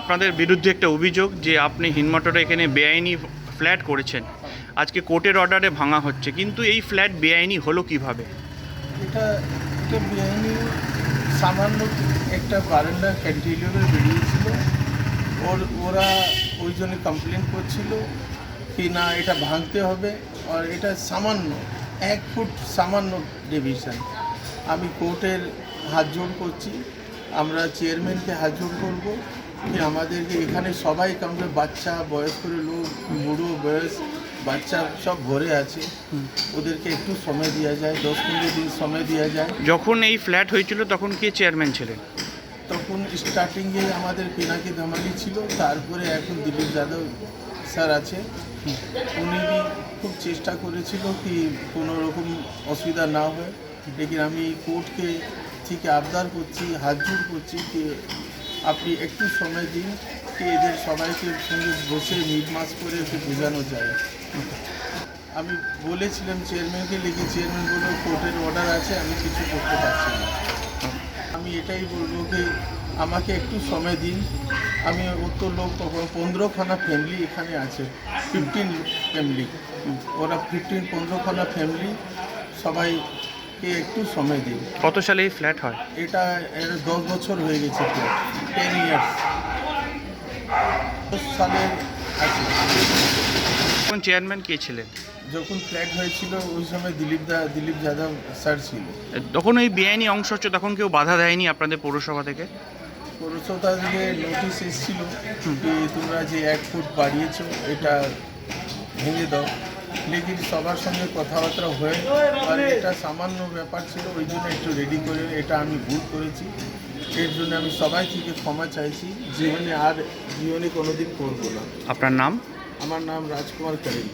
আপনাদের বিরুদ্ধে একটা অভিযোগ যে আপনি হিনমটরে এখানে বেআইনি ফ্ল্যাট করেছেন। আজকে কোর্টের অর্ডারে ভাঙা হচ্ছে, কিন্তু এই ফ্ল্যাট বেআইনি হলো কীভাবে? এটা এটা বেআইনি, সামান্য একটা বারান্দা ক্যান্টিলিভার বেরিয়েছিল ওর, ওরা ওই জন্য কমপ্লেন করছিল কি না এটা ভাঙতে হবে, আর এটা সামান্য, এক ফুট সামান্য ডিভিশন আমি কোর্টের হাত জোড় করছি, আমরা চেয়ারম্যানকে হাত জোড় করব। আমাদেরকে এখানে সবাই কামড়ে বাচ্চা বয়স্ক লোক বুড়ো বয়স বাচ্চা সব ঘরে আছে। ওদেরকে একটু সময় দেওয়া যায় দশ পনেরো দিন সময় দেওয়া যায়। যখন এই ফ্ল্যাট হয়েছিল তখন কে চেয়ারম্যান ছিলেন? তখন স্টার্টিংয়ে আমাদের পিনাকি ধামালি ছিল তারপরে এখন দিলীপ যাদব স্যার আছে। উনি খুব চেষ্টা করেছিল কি কোনো রকম অসুবিধা না হয়। লেকিন আমি কোর্টকে থেকে আবদার করছি হাত জোড় করছি কি আপনি একটু সময় দিন কি এদের সবাইকে সঙ্গে বসে মিট মাস করে একটু বোঝানো যায়। আমি বলেছিলাম চেয়ারম্যানকে লিখে চেয়ারম্যান বলল কোর্টের অর্ডার আছে, আমি কিছু করতে পারছি না। আমি এটাই বলব যে আমাকে একটু সময় দিন। আমি অত লোক পনেরোখানা ফ্যামিলি এখানে আছে ফিফটিন ফ্যামিলি ওরা ফিফটিন পনেরোখানা ফ্যামিলি সবাইকে একটু সময় দিন। কত সালে এই ফ্ল্যাট হয়? এটা এর দশ বছর হয়ে গেছে টেন ইয়ার্স দশ সালের আছে তখন চেয়ারম্যান কে ছিলেন? যখন ফ্ল্যাট হয়েছিল ওই সময় দিলীপ দা দিলীপ যাদব স্যার ছিল। তখন এই বেআইনি অংশ হচ্ছে তখন কেউ বাধা দেয়নি আপনাদের পৌরসভা থেকে? পৌরসভা থেকে নোটিশ এসেছিল যে তোমরা যে এক ফুট বাড়িয়েছো এটা ভেঙে দাও। লেকিন সবার সঙ্গে কথাবার্তা হয়ে আর এটা সামান্য ব্যাপার ছিল ওই জন্য একটু রেডি করে এটা আমি ভুল করেছি। এর জন্য আমি সবাই থেকে ক্ষমা চাইছি জীবনে আর জীবনে কোনোদিন করব না। আপনার নাম? আমার নাম রাজকুমার করেন